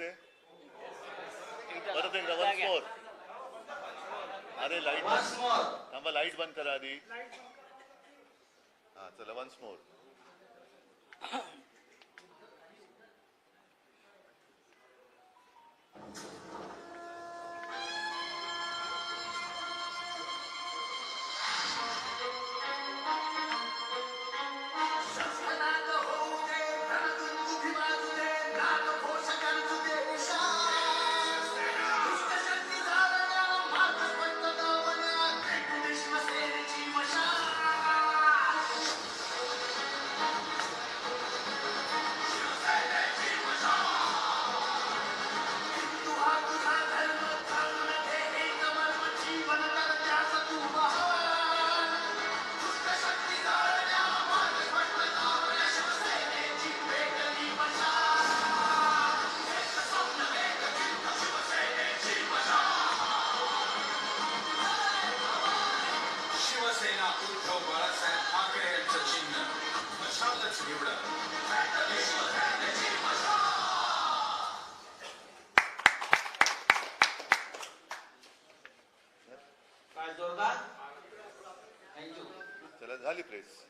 पाहिलं परत एकदा वन्स मोर अरे लाइट. थांबा लाइट बंद करा आधी. हा चला वन्स मोर जोरदार थँक्यू चला झाली प्रेस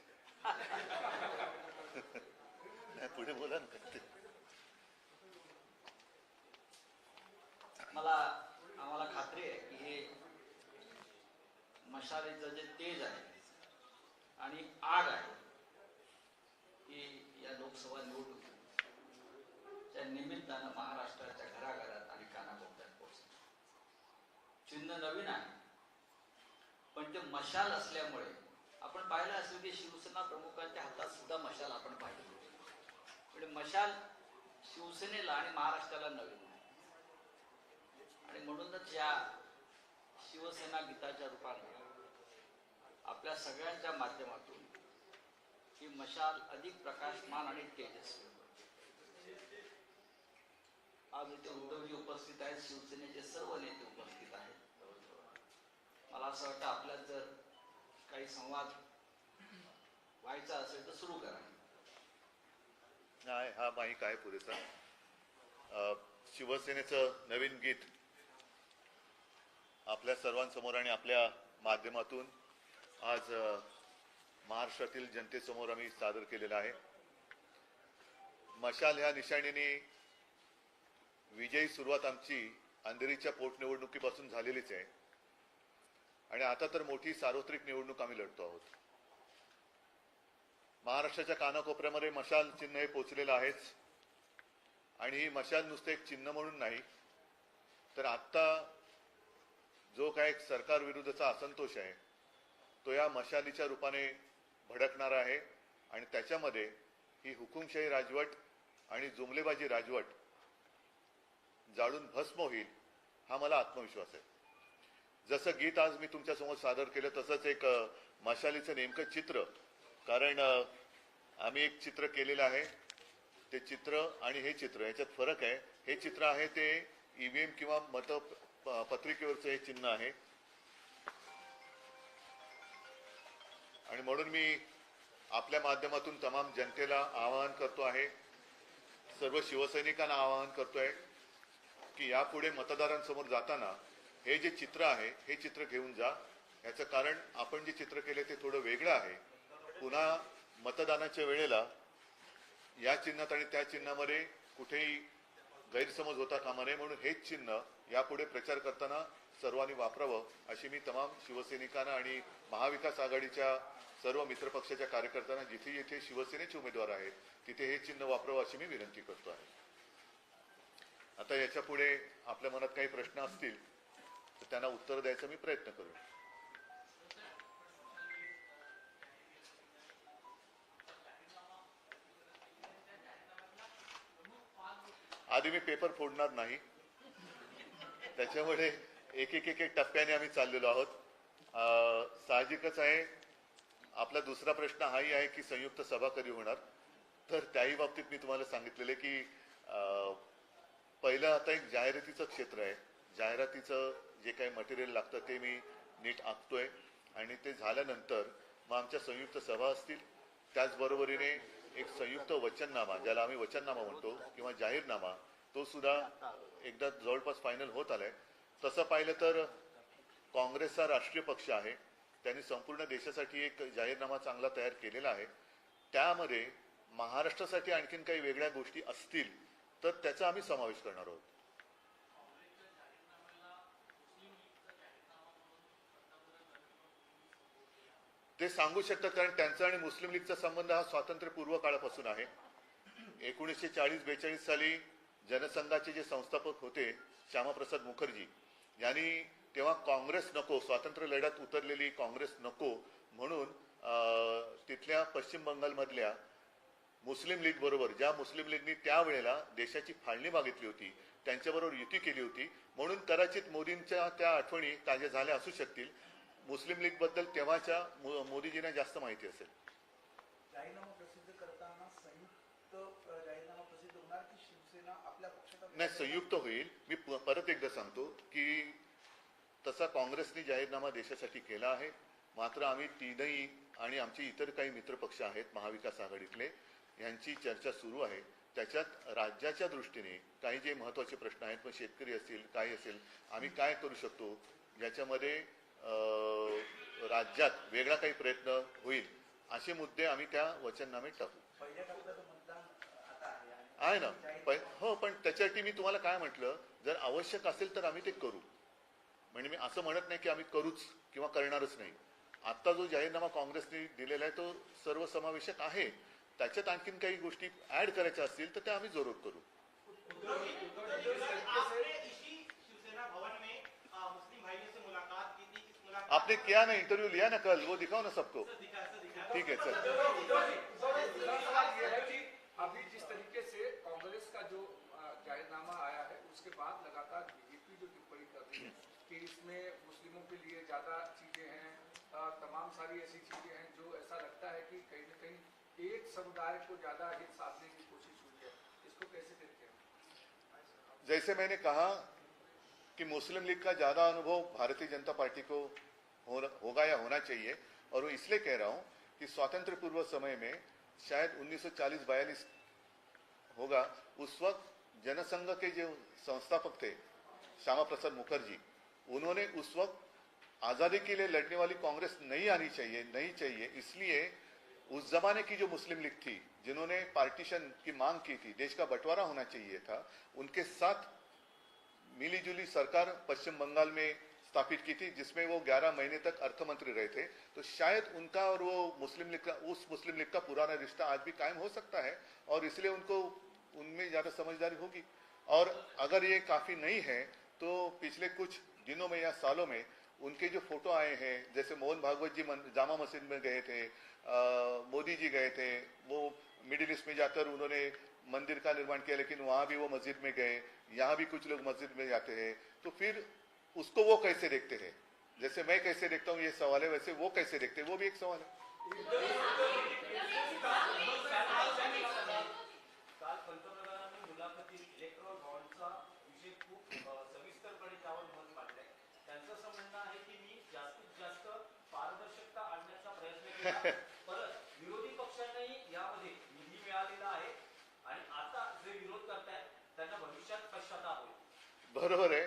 नाही, पुढे बोला ना. मला आम्हाला खात्री आहे की हे मशालीचं जे तेज आहे आणि आग आहे ही या लोकसभा निवडणुकीच्या निमित्तानं महाराष्ट्राच्या घराघरात आणि कानाकोपऱ्यात पोहोचते चिन्ह नवीन आहे. म्हणजे मशाल असल्यामुळे आपण पाहिलं असेल की शिवसेना प्रमुखांच्या हातात सुद्धा मशाल आपण पाहिली. म्हणजे मशाल शिवसेनेला आणि महाराष्ट्राला नवीन आणि म्हणूनच या शिवसेना गीताच्या रूपाने आपल्या सगळ्यांच्या माध्यमातून ही मशाल अधिक प्रकाशमान आणि तेजस्वी. आज इथे उद्धवजी उपस्थित आहेत शिवसेनेचे सर्व नेते उपस्थित आहेत. मला असं वाटतं आपल्यात जर काही संवाद व्हायचा असेल तर सुरू करा. नाही हा माहीक आहे पुरेसा. शिवसेनेचं नवीन गीत आपल्या सर्वांसमोर आणि आपल्या माध्यमातून आज महाराष्ट्रातील जनतेसमोर आम्ही सादर केलेलं आहे. मशाल ह्या निशाणीने विजयी सुरुवात आमची अंधेरीच्या पोटनिवडणुकीपासून झालेलीच आहे. आणि आता तर मोठी सार्वत्रिक निवडणूक आम्ही लढतो आहोत. महाराष्ट्राच्या कानाकोपऱ्यामध्ये मशाल चिन्ह हे पोचलेलं आहेच. आणि ही मशाल नुसतं एक चिन्ह म्हणून नाही तर आत्ता जो काय एक सरकार विरुद्धचा असंतोष आहे तो या मशालीच्या रूपाने भडकणार आहे. आणि त्याच्यामध्ये ही हुकुमशाही राजवट आणि जुमलेबाजी राजवट जाळून भस्म होईल हा मला आत्मविश्वास आहे. जसं गीत आज मी तुमच्यासमोर सादर केलं तसंच एक मशालीचं नेमकं चित्र. कारण आम्ही एक चित्र केलेलं आहे. ते चित्र आणि हे चित्र याच्यात फरक आहे. हे चित्र आहे ते ईव्हीएम किंवा मत प- पत्रिकेवरचं हे चिन्ह आहे. आणि म्हणून मी आपल्या माध्यमातून तमाम जनतेला आवाहन करतो आहे. सर्व शिवसैनिकांना आवाहन करतोय की यापुढे मतदारांसमोर जाताना हे जे चित्र आहे हे चित्र घेऊन जा. याचं कारण आपण जे चित्र केले ते थोडं वेगळं आहे. पुन्हा मतदानाच्या वेळेला या चिन्हात आणि त्या चिन्हामध्ये कुठेही गैरसमज होता कामा नये म्हणून हेच चिन्ह यापुढे प्रचार करताना सर्वांनी वापरावं अशी मी तमाम शिवसैनिकांना आणि महाविकास आघाडीच्या सर्व मित्रपक्षाच्या कार्यकर्त्यांना जिथे जिथे शिवसेनेचे उमेदवार आहेत तिथे हे चिन्ह वापरावं अशी मी विनंती करतो आहे. आता याच्यापुढे आपल्या मनात काही प्रश्न असतील तर त्यांना उत्तर द्यायचा मी प्रयत्न करू आधी मी पेपर फोडणार नाही. त्याच्यामुळे एक एक एक एक टप्प्याने आम्ही चाललेलो आहोत. अं, साहजिकच आहे आपला दुसरा प्रश्न हाही आहे की संयुक्त सभा कधी होणार? तर त्याही बाबतीत मी तुम्हाला सांगितलेले की अं, पहिलं आता एक जाहिरातीचं क्षेत्र आहे. जाहिरातीचं जे काही मटेरियल लागतं ते मी नीट आखतोय. आणि ते झाल्यानंतर मग आमच्या संयुक्त सभा असतील. त्याचबरोबरीने एक संयुक्त वचननामा ज्याला आम्ही वचननामा म्हणतो किंवा जाहीरनामा तो सुद्धा एकदा जवळपास फायनल होत आलाय. तसं पाहिलं तर काँग्रेसचा राष्ट्रीय पक्ष आहे. त्यांनी संपूर्ण देशासाठी एक जाहीरनामा चांगला तयार केलेला आहे. त्यामध्ये महाराष्ट्रासाठी आणखीन काही वेगळ्या गोष्टी असतील तर त्याचा आम्ही समावेश करणार आहोत. ते सांगू शकतात कारण त्यांचा आणि मुस्लिम लीगचा संबंध हा स्वातंत्र्यपूर्व काळापासून आहे. एकोणीसशे चाळीस बेचाळीस साली जनसंघाचे जे संस्थापक होते श्यामाप्रसाद मुखर्जी यांनी तेव्हा काँग्रेस नको स्वातंत्र्य लढ्यात उतरलेली काँग्रेस नको म्हणून अं, तिथल्या पश्चिम बंगालमधल्या मुस्लिम लीग बरोबर ज्या मुस्लिम लीगनी त्यावेळेला देशाची फाळणी मागितली होती त्यांच्याबरोबर युती केली होती म्हणून कदाचित मोदींच्या त्या आठवणी ताज्या झाल्या असू शकतील. मुस्लिम लीगबद्दल तेव्हाच्या मोदीजींना जास्त माहिती असेल. जाहीरनामा प्रसिद्ध करताना संयुक्त अ, जाहीरनामा प्रसिद्ध होणार की शिवसेना आपल्या पक्षाचा नाही संयुक्त होईल. मी परत एकदा सांगतो की तसा काँग्रेसने जाहीरनामा देशासाठी केला आहे. मात्र आम्ही तीनही आणि आमचे इतर काही मित्रपक्ष आहेत महाविकास आघाडीतले यांची चर्चा सुरू आहे. त्याच्यात राज्याच्या दृष्टीने काही जे महत्त्वाचे प्रश्न आहेत मग शेतकरी असतील काय असेल आम्ही काय करू शकतो ज्याच्यामध्ये अं, राज्यात वेगळा काही प्रयत्न होईल असे मुद्दे आम्ही त्या वचननामे टाकू. आहे ना. पण हो पण त्याच्यासाठी मी तुम्हाला काय म्हटलं जर आवश्यक असेल तर आम्ही ते करू. म्हणजे मी असं म्हणत नाही की आम्ही करूच किंवा करणारच नाही. आता जो जाहीरनामा काँग्रेसने दिलेला आहे तो सर्वसमावेशक आहे. त्याच्यात आणखीन काही गोष्टी ऍड करायच्या असतील तर त्या आम्ही जरूर करू. आपने किया ना इंटरव्यू लिया ना कल वो दिखाओ ना सबको। ठीक है सर। अभी जिस तरीके से कांग्रेस का जो जाहिरनामा आया है उसके बाद लगातार बीजेपी जो टिप्पणी कर रही है कि इसमें मुस्लिमों के लिए ज़्यादा चीज़ें हैं तमाम सारी ऐसी चीज़ें हैं जो ऐसा लगता है कि कहीं ना कहीं एक समुदाय को ज़्यादा हित साधने की कोशिश हुई है। इसको कैसे देखते हैं? जैसे मैंने कहा कि मुस्लिम लीग का ज़्यादा अनुभव भारतीय जनता पार्टी को हो, होगा या होना चाहिए और वो इसलिए कह रहा हूँ कि स्वातंत्र पूर्व समय में शायद 1940-42 होगा उस वक्त जनसंघ के जो संस्थापक थे श्यामा प्रसाद मुखर्जी उन्होंने उस वक्त आज़ादी के लिए लड़ने वाली कांग्रेस नहीं आनी चाहिए नहीं चाहिए इसलिए उस जमाने की जो मुस्लिम लीग थी जिन्होंने पार्टीशन की मांग की थी देश का बंटवारा होना चाहिए था उनके साथ मिली जुली सरकार पश्चिम बंगाल में स्थापित की थी, जिसमें वो 11 महीने तक अर्थमंत्री रहे थे। तो शायद उनका और वो मुस्लिम लीग का, उस मुस्लिम लीग का पुराना रिश्ता आज भी कायम हो सकता है, और इसलिए उनको, उनमें ज़्यादा समझदारी होगी। और अगर ये काफ़ी नहीं है तो पिछले कुछ दिनों में या सालों में उनके जो फ़ोटो आए हैं, जैसे मोहन भागवत जी जामा मस्जिद में गए थे मोदी जी गए थे, वो मिडिल ईस्ट में जाकर उन्होंने मंदिर का निर्माण किया, लेकिन वहाँ भी वो मस्जिद में गए, यहाँ भी कुछ लोग मस्जिद में जाते हैं। तो फिर उसको वो कैसे देखते हैं जैसे मैं कैसे देखता हूँ ये सवाल है वैसे वो कैसे देखते हैं? वो भी एक सवाल है। काल पंतप्रधानांनी मुलाखतीत इलेक्ट्रॉल बॉन्डचा विषय खूप अ, सविस्तरपणे त्यावर मत मांडलंय त्यांचं असं म्हणणं आहे की मी जास्तीत जास्त पारदर्शकता आणण्याचा प्रयत्न केला परत विरोधी पक्षांनाही यामध्ये निधी मिळालेला आहे आणि आता जे विरोध करतायत त्यांना भविष्यात पश्चाताप होईल बरोबर आहे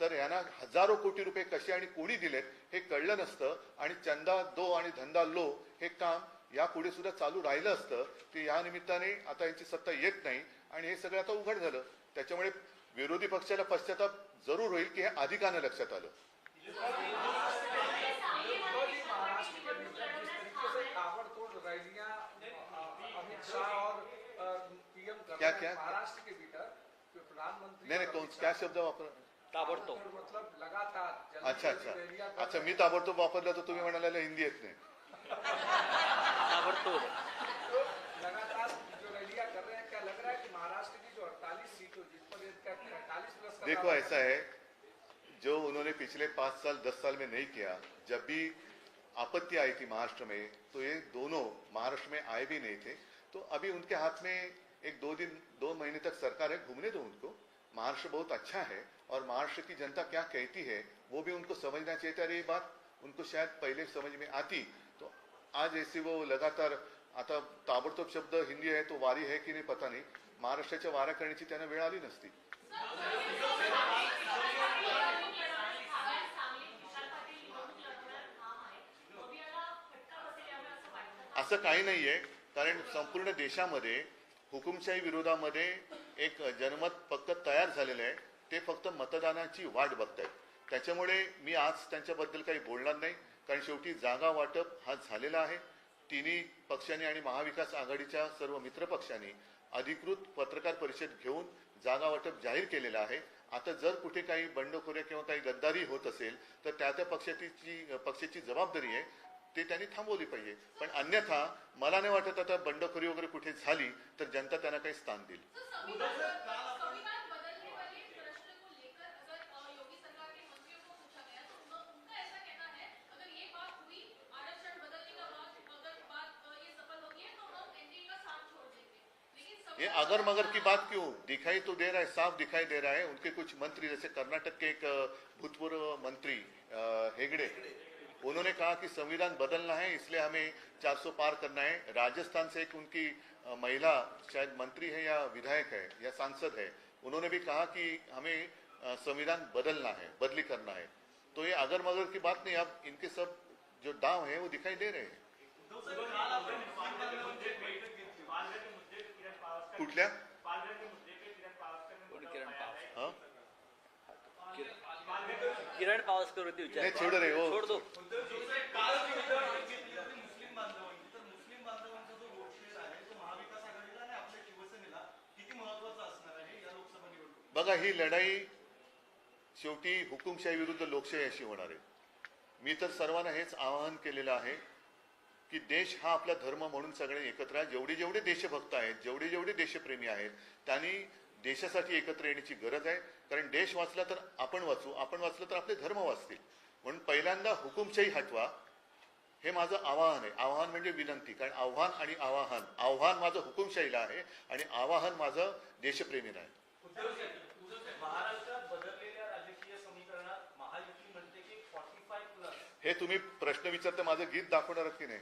तर यांना हजारो कोटी रुपये कसे आणि कोणी दिलेत हे कळलं नसतं. आणि चंदा दो आणि धंदा लो हे काम यापुढे सुद्धा चालू राहिलं असतं. की या निमित्ताने आता यांची सत्ता येत नाही. आणि हे सगळं आता उघड झालं. त्याच्यामुळे विरोधी पक्षाला पश्चाताप जरूर होईल की हे अधिकानं लक्षात आलं. क्या क्या, क्या? महाराष्ट्र के भीतर प्रधानमंत्री क्या शब्द वापर ताबडतोब. मतलब लगातार अच्छा अच्छा. अच्छा मी ताबडतोब वापरलं तर तुम्ही म्हणाला हिंदी येत नाही. ताबडतोब. तो लगातार जो रैलियाँ कर रहे हैं क्या लग रहा है कि महाराष्ट्र की जो अड़तालीस सीटों जिस पर इनका पैंतालीस प्लस का देखो ऐसा है जो उन्होंने पिछले पाँच साल दस साल में नहीं किया जब भी आपत्ति आई थी महाराष्ट्र में तो ये दोनों महाराष्ट्र में आए भी नहीं थे। तो अभी उनके हाथ में एक दो दिन दो महीने तक सरकार है घूमने दो उनको। महाराष्ट्र बहुत अच्छा है और महाराष्ट्र की जनता क्या कहती है वो भी उनको समझना चाहिए अरे ये बात उनको शायद पहले समझ में आती। तो आज ऐसे वो लगातार आता ताबडतोब शब्द हिंदी आहे तो वारी आहे की नाही पता नाही। महाराष्ट्राच्या वाऱ्या करण्याची त्यांना वेळ आली नसती। असं काही नाहीये कारण संपूर्ण देशामध्ये हुकुमशाही विरोधामध्ये एक जनमत पक्क तयार झालेलं आहे. ते फक्त मतदानाची वाट बघतायत. त्याच्यामुळे मी आज त्यांच्याबद्दल काही बोलणार नाही. कारण शेवटी जागा वाटप हा झालेला आहे. तिन्ही पक्षांनी आणि महाविकास आघाडीच्या सर्व मित्रपक्षांनी अधिकृत पत्रकार परिषद घेऊन जागा वाटप जाहीर केलेलं आहे. आता जर कुठे काही बंडखोऱ्या किंवा काही गद्दारी होत असेल तर त्या त्या पक्षाची पक्षाची जबाबदारी आहे. ते त्यांनी थांबवली पाहिजे. पण अन्यथा मला नाही वाटत आता बंडखोरी वगैरे कुठे झाली तर जनता त्यांना काही स्थान देईल. अगर मगर की बात क्यों? दिखाई तो दे रहा है, साफ़ दिखाई दे रहा है। उनके कुछ मंत्री, जैसे कर्नाटक के एक भूतपूर्व मंत्री हेगड़े, उन्होंने कहा कि संविधान बदलना है, इसलिए हमें 400 पार करना है। राजस्थान से एक उनकी महिला, शायद मंत्री है या विधायक है या सांसद है, उन्होंने भी कहा कि हमें संविधान बदलना है, बदली करना है। तो ये अगर मगर की बात नहीं, अब इनके सब जो दाव है, वो दिखाई दे रहे हैं। के किरण पावसकर होती विचार. छोड़ रहे हो. छोड़ दो बघा ही लढाई शेवटी हुकुमशाही विरुद्ध लोकशाही अशी होणार आहे. मी तर सर्वांना हेच आवाहन केलेलं आहे की देश हा आपला धर्म म्हणून सगळे एकत्र आहे. जेवढे जेवढे देशभक्त आहेत जेवढे जेवढे देशप्रेमी आहेत त्यांनी देशासाठी एकत्र येण्याची गरज आहे. कारण देश वाचला तर आपण वाचू आपण वाचलं तर आपले धर्म वाचतील. म्हणून पहिल्यांदा हुकुमशाही हटवा हे माझं आवाहन आहे. आवाहन म्हणजे विनंती. कारण आव्हान आणि आवाहन आव्हान माझं हुकुमशाहीला आहे आणि आवाहन माझं देशप्रेमीला आहे. हे तुम्ही प्रश्न विचारता माझं गीत दाखवणार की नाही?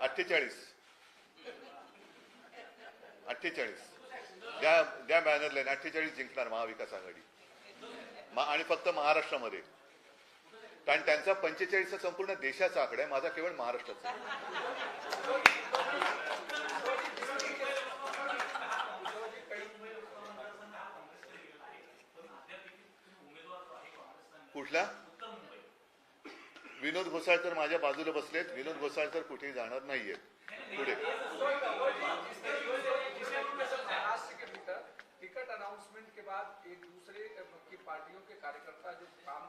अठ्ठेचाळीस. अठ्ठेचाळीस. द्या द्या बॅनर लाईन अठ्ठेचाळीस जिंकणार महाविकास आघाडी. आणि फक्त महाराष्ट्रामध्ये. कारण त्यांचा पंचेचाळीसचा संपूर्ण देशाचा आकडा आहे माझा केवळ महाराष्ट्राचा कुठला? विनोद घोसाळ तर माझ्या बाजूला बसलेत. विनोद घोसाळ तर कुठेही जाणार नाहीयेत. पुढे. तिकट अनाउन्समेंट के बाद एक दूसरे की पार्टियों के कार्यकर्ता जो काम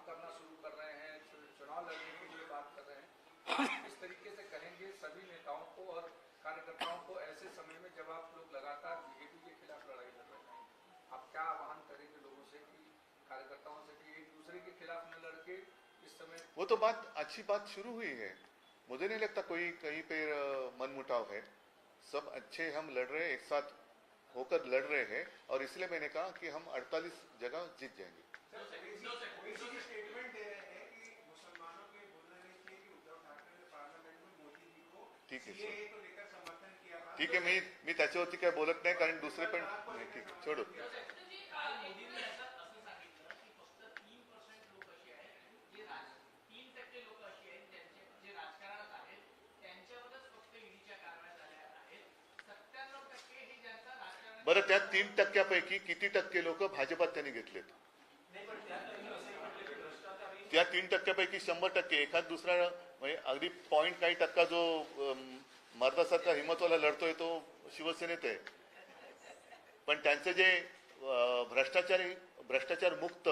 के बात कर रहे हैं इस तरीके से कहेंगे सभी नेताओं को और कार्यकर्ताओं को ऐसे समय में जब आप लोग लगातार बीजेपी के खिलाफ लड़ाई लड़ रहे हैं आप क्या आह्वान करेंगे लोगों से कि कार्यकर्ताओं से कि एक दूसरे के खिलाफ न लड़के इस समय वो तो बात अच्छी बात शुरू हुई है मुझे नहीं लगता कोई कहीं पे अ, मनमुटाव है सब अच्छे हम लड़ रहे हैं एक साथ होकर लड़ रहे हैं और इसलिए मैंने कहा कि हम 48 जगह जीत जाएँगे ठीक है था ठीक आहे मी मी त्याच्यावरती काय बोलत नाही कारण दुसरे पण नाही, ठीक आहे छोडू. असं सांगितलं की फक्त तीन पर्सेंट लोक अशी आहेत जे राज तीन टक्के लोक अशी आहेत ज्यांचे जे राजकारणात आहेत त्यांच्यावरच फक्त ईडीच्या कारवाया झाल्या आहेत. सत्त्याण्णव टक्के ज्यांचा बरं त्या तीन टक्क्यापैकी किती टक्के लोक भाजपात त्यांनी घेतलेत? त्या तीन टक्क्यापैकी शंभर टक्के एखाद दुसरा म्हणजे अगदी पॉईंट काही टक्का जो मर्दासारखा हिंमतवाला लढतोय तो शिवसेनेत आहे. पण त्यांचे जे भ्रष्टाचारी भ्रष्टाचार मुक्त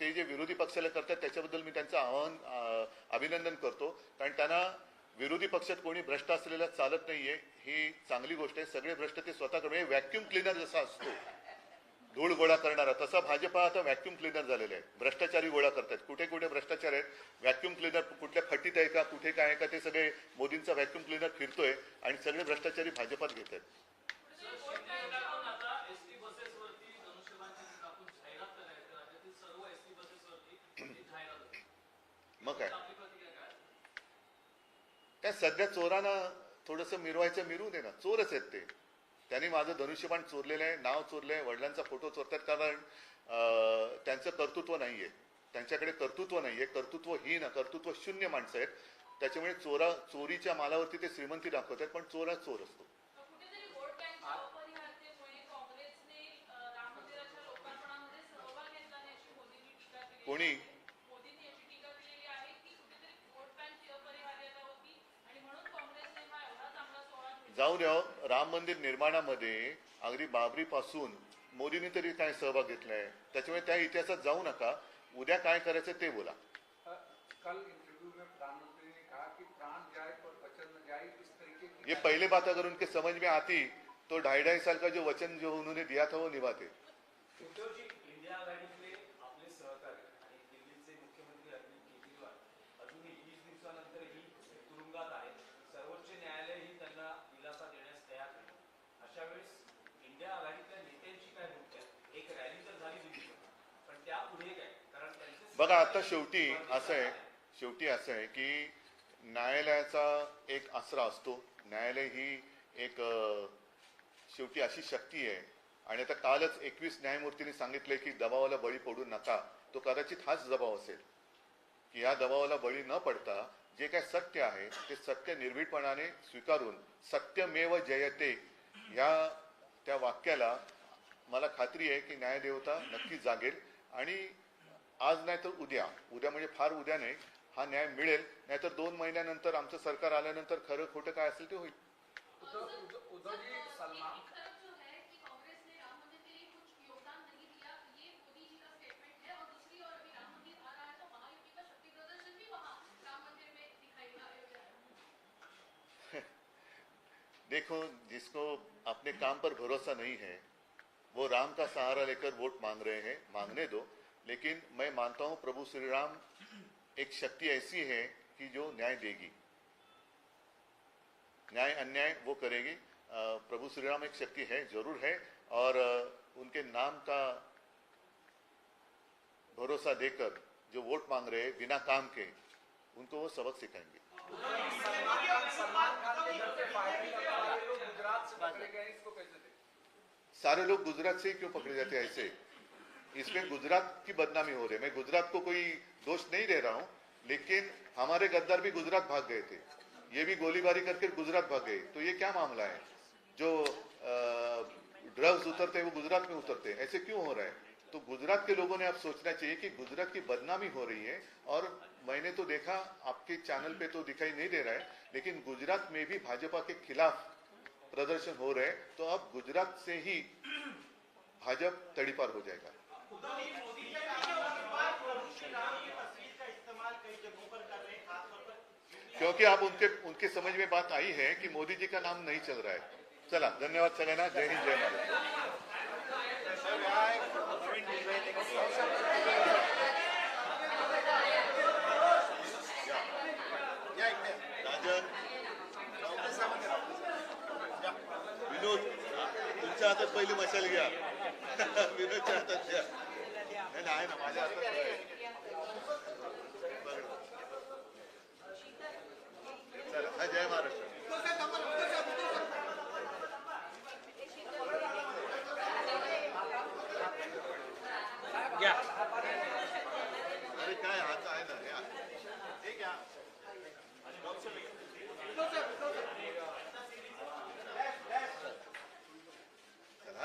ते जे विरोधी पक्षाला करतात त्याच्याबद्दल मी त्यांचं आवाहन अभिनंदन करतो. कारण त्यांना विरोधी पक्षात कोणी भ्रष्ट असलेला चालत नाहीये ही चांगली गोष्ट आहे. सगळे भ्रष्ट ते स्वतः व्हॅक्युम क्लिनर जसा असतो. धूळ गोळा करणारा. तसा भाजपा आता व्हॅक्युम क्लिनर झालेले आहे. भ्रष्टाचारी गोळा करतात कुठे कुठे भ्रष्टाचार आहेत? व्हॅक्युम क्लिनर कुठल्या खटीत आहे का? कुठे काय आहे का? ते सगळे मोदींचा व्हॅक्युम क्लिनर फिरतोय आणि सगळे भ्रष्टाचारी भाजपात घेत आहेत. मग काय? काय सध्या चोरांना थोडस मिरवायचं मिरू दे ना. चोरच आहेत ते. त्यांनी माझं धनुष्यबाण चोरलेलं आहे नाव चोरलं आहे वडिलांचा फोटो चोरतात कारण अं, त्यांचं कर्तृत्व नाहीये. त्यांच्याकडे कर्तृत्व नाहीये. कर्तृत्वहीन कर्तृत्व शून्य माणसं आहेत. त्याच्यामुळे चोरा चोरीच्या मालावरती ते श्रीमंती दाखवतात पण चोरा चोर असतो. कुठेतरी वोट बँकच्या अपरिहार्यतेमुळे काँग्रेसने अ, राम मंदिराच्या लोकार्पणामध्ये सहभाग घेतला नाही अशी मोदींनी टीका केली कोणी? मोदींनी याची टीका केलेली आहे की कुठेतरी वोट बँकची अपरिहार्यता होती आणि म्हणून काँग्रेसने हा एवढा चांगला सोहळा घेतला. जाऊ द्या राम मंदिर निर्माणामध्ये अगदी बाबरी पासून मोदींनी तरी काय सहभाग घेतलाय? त्याच्यामुळे त्या इतिहासात जाऊ नका. उद्या काय करायचं ते बोला. अ, कल इंटरव्यू में प्रधानमंत्री ने कहा कि प्राण जाए पर वचन न जाए इस तरीके की ये पहले बात अगर उनके समझ में आती तो ढाई ढाई साल का जो वचन जो उन्होंने दिया था वो निभाते उद्धवजी इंडिया आघाडीतले आपले सहकारी आणि दिल्लीचे मुख्यमंत्री अरविंद केजरीवाल अजूनही वीस दिवसानंतरही तुरुंगात आहेत सर्वोच्च न्यायालयही त्यांना दिलासा देण्यास तयार नाही अशा वेळेस इंडिया आघाडीतल्या नेत्यांची काय भूमिका आहे? एक रॅली तर झाली दिल्लीत पण त्यापुढे काय कारण त्यांचे बघा आता शेवटी असं आहे शेवटी असं आहे की न्यायालयाचा एक आसरा असतो. न्यायालय ही एक शेवटी अशी शक्ती आहे. आणि आता कालच एकवीस न्यायमूर्तींनी सांगितले की दबावाला बळी पडू नका. तो कदाचित हाच दबाव असेल. की या दबावाला बळी न पडता जे काय सत्य आहे ते सत्य निर्भीडपणाने स्वीकारून सत्यमेव जयते या त्या वाक्याला मला खात्री आहे की न्यायदेवता नक्की जागेल. आणि आज नाही तर उद्या. उद्या म्हणजे फार उद्या नाही. हा न्याय मिळेल. नाहीतर दोन महिन्यानंतर आमचं सरकार आल्यानंतर खरं खोटं काय असेल ते होईल. देखो जिसको अपने काम पर भरोसा नहीं है वो राम का सहारा लेकर वोट मांग रहे हैं मांगने दो। लेकिन मैं मानता हूँ प्रभु श्री राम एक शक्ति ऐसी है कि जो न्याय देगी। न्याय, अन्याय वो करेगी। प्रभु श्री राम एक शक्ति है, ज़रूर है, और उनके नाम का भरोसा देकर जो वोट मांग रहे बिना काम के, उनको वो सबक सिखाएँगे। सारे लोग गुजरात से क्यों पकड़े जाते हैं ऐसे? इसमें गुजरात की बदनामी हो रही है। मैं गुजरात को कोई दोष नहीं दे रहा हूँ, लेकिन हमारे गद्दार भी गुजरात भाग गए थे। ये भी गोलीबारी करके गुजरात भाग गए। तो ये क्या मामला है? जो ड्रग्स उतरते हैं, वो गुजरात में उतरते हैं। ऐसे क्यों हो रहा है? तो गुजरात के लोगों ने अब सोचना चाहिए कि गुजरात की बदनामी हो रही है, और मैंने तो देखा, आपके चैनल पे तो दिखाई नहीं दे रहा है, लेकिन गुजरात में भी भाजपा के खिलाफ प्रदर्शन हो रहे हैं तो अब गुजरात से ही भाजपा तड़ीपार हो जाएगा। क्योंकि आप उनके उनके समझ में बात आई है कि मोदी जी का नाम नहीं चल रहा है। चला धन्यवाद सलेना जय हिंद जय महाराष्ट्र तुमच्या हातात पहिली मशाल घ्या. विनोदच्या हातात घ्या नाही आहे ना माझ्या हातात जय महाराष्ट्र. अरे काय हात आहे ना. हे